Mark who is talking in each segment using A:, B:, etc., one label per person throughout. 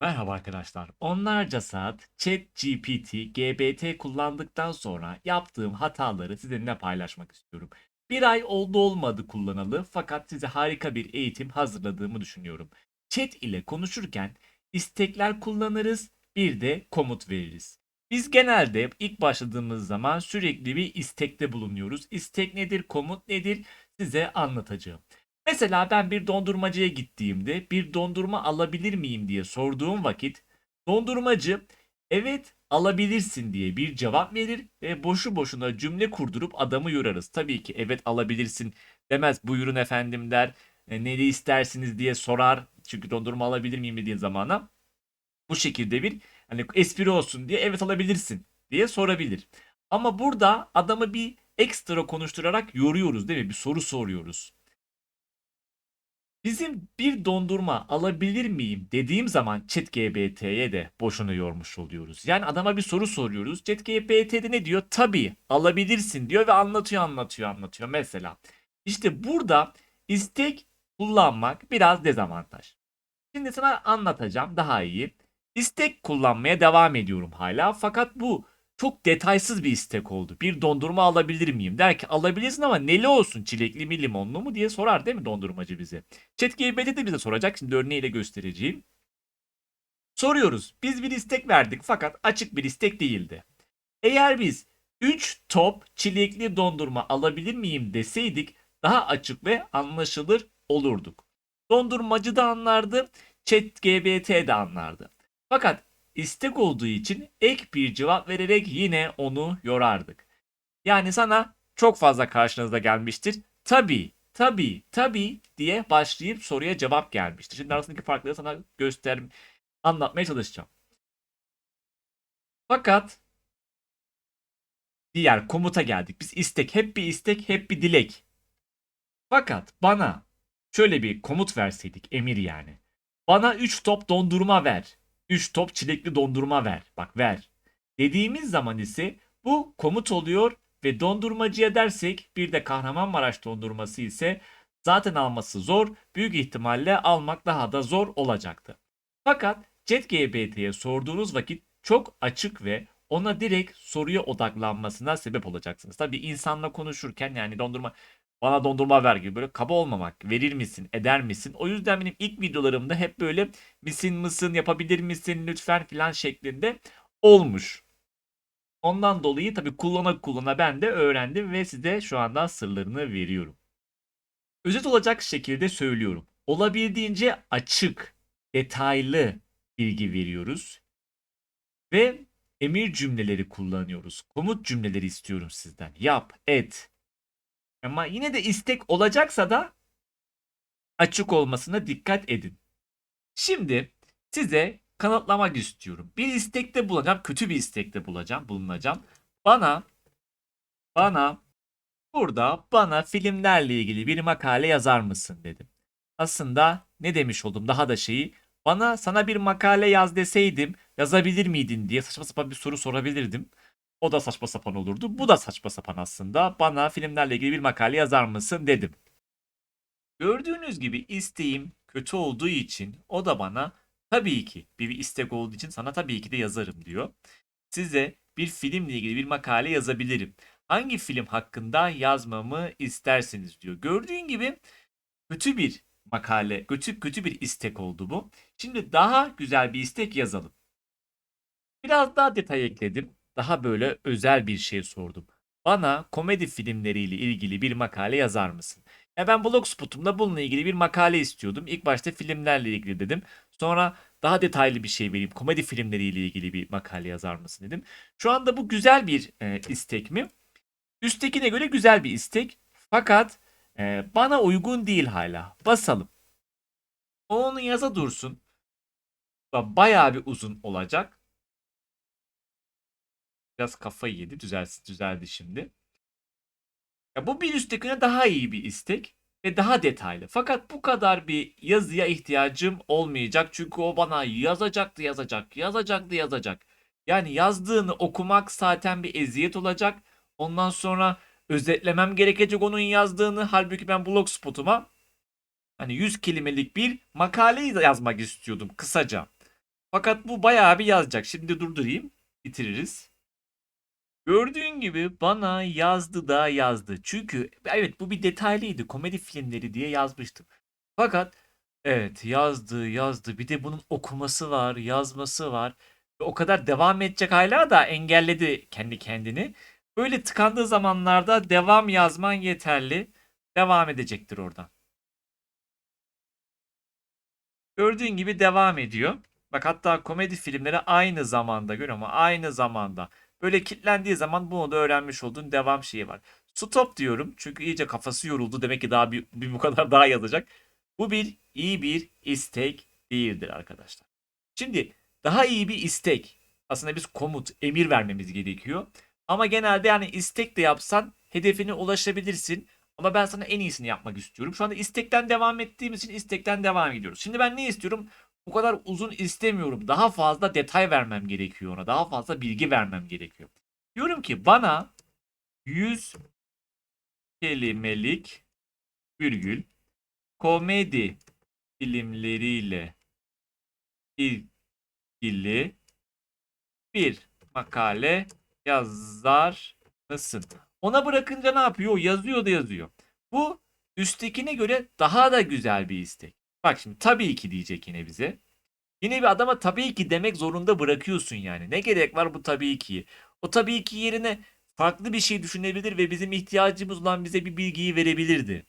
A: Merhaba arkadaşlar. Onlarca saat ChatGPT, GBT kullandıktan sonra yaptığım hataları sizinle paylaşmak istiyorum. Bir ay oldu olmadı kullanalı fakat size harika bir eğitim hazırladığımı düşünüyorum. Chat ile konuşurken istekler kullanırız, bir de komut veririz. Biz genelde ilk başladığımız zaman sürekli bir istekte bulunuyoruz. İstek nedir, komut nedir size anlatacağım. Mesela ben bir dondurmacıya gittiğimde bir dondurma alabilir miyim diye sorduğum vakit dondurmacı evet alabilirsin diye bir cevap verir ve boşu boşuna cümle kurdurup adamı yorarız. Tabii ki evet alabilirsin demez buyurun efendim der e, ne istersiniz diye sorar çünkü dondurma alabilir miyim dediğin zamana bu şekilde bir hani espri olsun diye evet alabilirsin diye sorabilir. Ama burada adamı bir ekstra konuşturarak yoruyoruz değil mi? Bir soru soruyoruz. Bizim bir dondurma alabilir miyim dediğim zaman ChatGPT'ye de boşuna yormuş oluyoruz. Yani adama bir soru soruyoruz. ChatGPT de ne diyor? Tabii alabilirsin diyor ve anlatıyor anlatıyor anlatıyor mesela. İşte burada istek kullanmak biraz dezavantaj. Şimdi sana anlatacağım daha iyi. İstek kullanmaya devam ediyorum hala fakat bu çok detaysız bir istek oldu. Bir dondurma alabilir miyim? Der ki alabilirsin ama neli olsun? Çilekli mi limonlu mu diye sorar değil mi dondurmacı bize? ChatGPT de bize soracak. Şimdi örneğiyle göstereceğim. Soruyoruz. Biz bir istek verdik fakat açık bir istek değildi. Eğer biz 3 top çilekli dondurma alabilir miyim deseydik daha açık ve anlaşılır olurduk. Dondurmacı da anlardı, ChatGPT de anlardı. Fakat istek olduğu için ek bir cevap vererek yine onu yorardık. Yani sana çok fazla karşınıza gelmiştir. Tabii, tabii, tabii diye başlayıp soruya cevap gelmiştir. Şimdi arasındaki farkları sana göster anlatmaya çalışacağım. Fakat diğer komuta geldik. Biz istek, hep bir istek, hep bir dilek. Fakat bana şöyle bir komut verseydik, emir yani. Bana 3 top dondurma ver. 3 top çilekli dondurma ver. Bak ver. Dediğimiz zaman ise bu komut oluyor ve dondurmacıya dersek bir de Kahramanmaraş dondurması ise zaten alması zor. Büyük ihtimalle almak daha da zor olacaktı. Fakat ChatGPT'ye sorduğunuz vakit çok açık ve ona direkt soruya odaklanmasına sebep olacaksınız. Tabii insanla konuşurken yani dondurma bana dondurma ver gibi böyle kaba olmamak. Verir misin? Eder misin? O yüzden benim ilk videolarımda hep böyle misin mısın yapabilir misin lütfen filan şeklinde olmuş. Ondan dolayı tabii kullana kullana ben de öğrendim ve size şu anda sırlarını veriyorum. Özet olacak şekilde söylüyorum. Olabildiğince açık, detaylı bilgi veriyoruz. Ve emir cümleleri kullanıyoruz. Komut cümleleri istiyorum sizden. Yap, et, ama yine de istek olacaksa da açık olmasına dikkat edin. Şimdi size kanıtlamak istiyorum. Bir istekte bulacağım, kötü bir istekte bulacağım, bulunacağım. Bana bana burada bana filmlerle ilgili bir makale yazar mısın dedim. Aslında ne demiş oldum daha da şeyi bana sana bir makale yaz deseydim yazabilir miydin diye saçma sapan bir soru sorabilirdim. O da saçma sapan olurdu. Bu da saçma sapan aslında. Bana filmlerle ilgili bir makale yazar mısın dedim. Gördüğünüz gibi isteğim kötü olduğu için o da bana tabii ki bir istek olduğu için sana tabii ki de yazarım diyor. Size bir filmle ilgili bir makale yazabilirim. Hangi film hakkında yazmamı isterseniz diyor. Gördüğün gibi kötü bir makale, kötü kötü bir istek oldu bu. Şimdi daha güzel bir istek yazalım. Biraz daha detay ekledim daha böyle özel bir şey sordum. Bana komedi filmleriyle ilgili bir makale yazar mısın? Ya ben Blogspot'umda bununla ilgili bir makale istiyordum. İlk başta filmlerle ilgili dedim. Sonra daha detaylı bir şey vereyim. Komedi filmleriyle ilgili bir makale yazar mısın dedim. Şu anda bu güzel bir e, istek mi? Üsttekine göre güzel bir istek. Fakat e, bana uygun değil hala. Basalım. Onu yaza dursun. Bayağı bir uzun olacak. Biraz kafayı yedi. Düzelsin, düzeldi şimdi. Ya bu bir üsttekine daha iyi bir istek ve daha detaylı. Fakat bu kadar bir yazıya ihtiyacım olmayacak. Çünkü o bana yazacaktı yazacak, yazacaktı yazacak. Yani yazdığını okumak zaten bir eziyet olacak. Ondan sonra özetlemem gerekecek onun yazdığını. Halbuki ben blogspotuma hani 100 kelimelik bir makale yazmak istiyordum kısaca. Fakat bu bayağı bir yazacak. Şimdi durdurayım. Bitiririz. Gördüğün gibi bana yazdı da yazdı. Çünkü evet bu bir detaylıydı. Komedi filmleri diye yazmıştım. Fakat evet yazdı yazdı. Bir de bunun okuması var, yazması var. Ve o kadar devam edecek hala da engelledi kendi kendini. Böyle tıkandığı zamanlarda devam yazman yeterli. Devam edecektir oradan. Gördüğün gibi devam ediyor. Bak hatta komedi filmleri aynı zamanda görüyor musun? Aynı zamanda. Böyle kilitlendiği zaman bunu da öğrenmiş olduğun devam şeyi var. Stop diyorum çünkü iyice kafası yoruldu. Demek ki daha bir, bir bu kadar daha yazacak. Bu bir iyi bir istek değildir arkadaşlar. Şimdi daha iyi bir istek. Aslında biz komut, emir vermemiz gerekiyor. Ama genelde yani istek de yapsan hedefine ulaşabilirsin. Ama ben sana en iyisini yapmak istiyorum. Şu anda istekten devam ettiğimiz için istekten devam ediyoruz. Şimdi ben ne istiyorum? Bu kadar uzun istemiyorum. Daha fazla detay vermem gerekiyor ona. Daha fazla bilgi vermem gerekiyor. Diyorum ki bana 100 kelimelik virgül komedi filmleriyle ilgili bir makale yazar mısın? Ona bırakınca ne yapıyor? Yazıyor da yazıyor. Bu üsttekine göre daha da güzel bir istek. Bak şimdi tabii ki diyecek yine bize. Yine bir adama tabii ki demek zorunda bırakıyorsun yani. Ne gerek var bu tabii ki? O tabii ki yerine farklı bir şey düşünebilir ve bizim ihtiyacımız olan bize bir bilgiyi verebilirdi.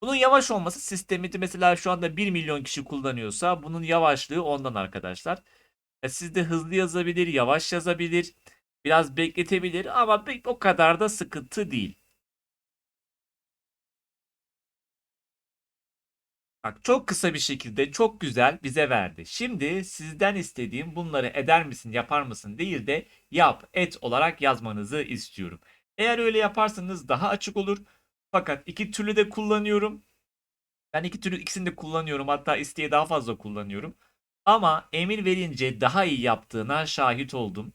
A: Bunun yavaş olması sistemi mesela şu anda 1 milyon kişi kullanıyorsa bunun yavaşlığı ondan arkadaşlar. E, siz de hızlı yazabilir, yavaş yazabilir, biraz bekletebilir ama o kadar da sıkıntı değil. Bak çok kısa bir şekilde çok güzel bize verdi. Şimdi sizden istediğim bunları eder misin, yapar mısın değil de yap, et olarak yazmanızı istiyorum. Eğer öyle yaparsanız daha açık olur. Fakat iki türlü de kullanıyorum. Ben iki türlü ikisini de kullanıyorum. Hatta isteye daha fazla kullanıyorum. Ama emir verince daha iyi yaptığına şahit oldum.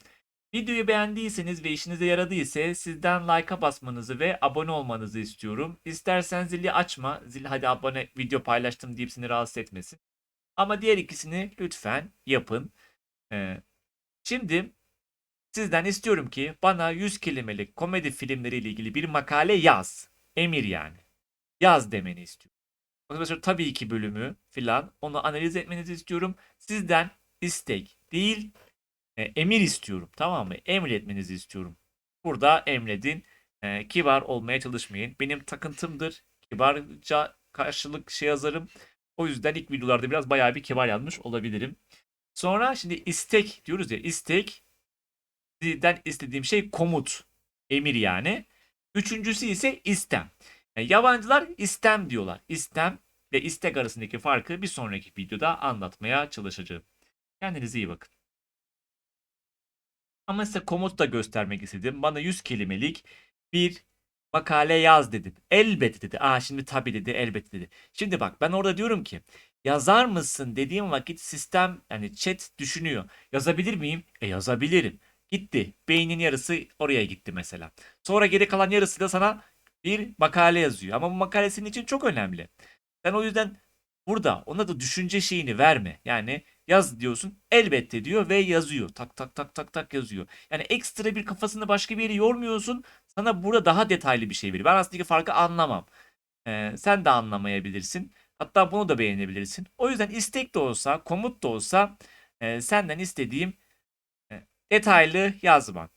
A: Videoyu beğendiyseniz ve işinize yaradıysa sizden like'a basmanızı ve abone olmanızı istiyorum. İstersen zili açma. Zil hadi abone video paylaştım deyip seni rahatsız etmesin. Ama diğer ikisini lütfen yapın. Ee, şimdi sizden istiyorum ki bana 100 kelimelik komedi filmleriyle ilgili bir makale yaz. Emir yani. Yaz demeni istiyorum. Mesela tabii ki bölümü filan onu analiz etmenizi istiyorum. Sizden istek değil e, emir istiyorum. Tamam mı? Emretmenizi istiyorum. Burada emredin. E, kibar olmaya çalışmayın. Benim takıntımdır. Kibarca karşılık şey yazarım. O yüzden ilk videolarda biraz bayağı bir kibar yazmış olabilirim. Sonra şimdi istek diyoruz ya. istek sizden istediğim şey komut. Emir yani. Üçüncüsü ise istem. Yani yabancılar istem diyorlar. İstem ve istek arasındaki farkı bir sonraki videoda anlatmaya çalışacağım. Kendinize iyi bakın. Ama size komut da göstermek istedim. Bana 100 kelimelik bir makale yaz dedim. Elbette dedi. Aa şimdi tabii dedi elbette dedi. Şimdi bak ben orada diyorum ki yazar mısın dediğim vakit sistem yani chat düşünüyor. Yazabilir miyim? E yazabilirim. Gitti. Beynin yarısı oraya gitti mesela. Sonra geri kalan yarısı da sana bir makale yazıyor. Ama bu makale senin için çok önemli. Sen o yüzden burada ona da düşünce şeyini verme. Yani yaz diyorsun elbette diyor ve yazıyor. Tak tak tak tak tak yazıyor. Yani ekstra bir kafasını başka bir yere yormuyorsun. Sana burada daha detaylı bir şey veriyor. Ben aslında farkı anlamam. Ee, sen de anlamayabilirsin. Hatta bunu da beğenebilirsin. O yüzden istek de olsa, komut da olsa e, senden istediğim e, detaylı yazmak.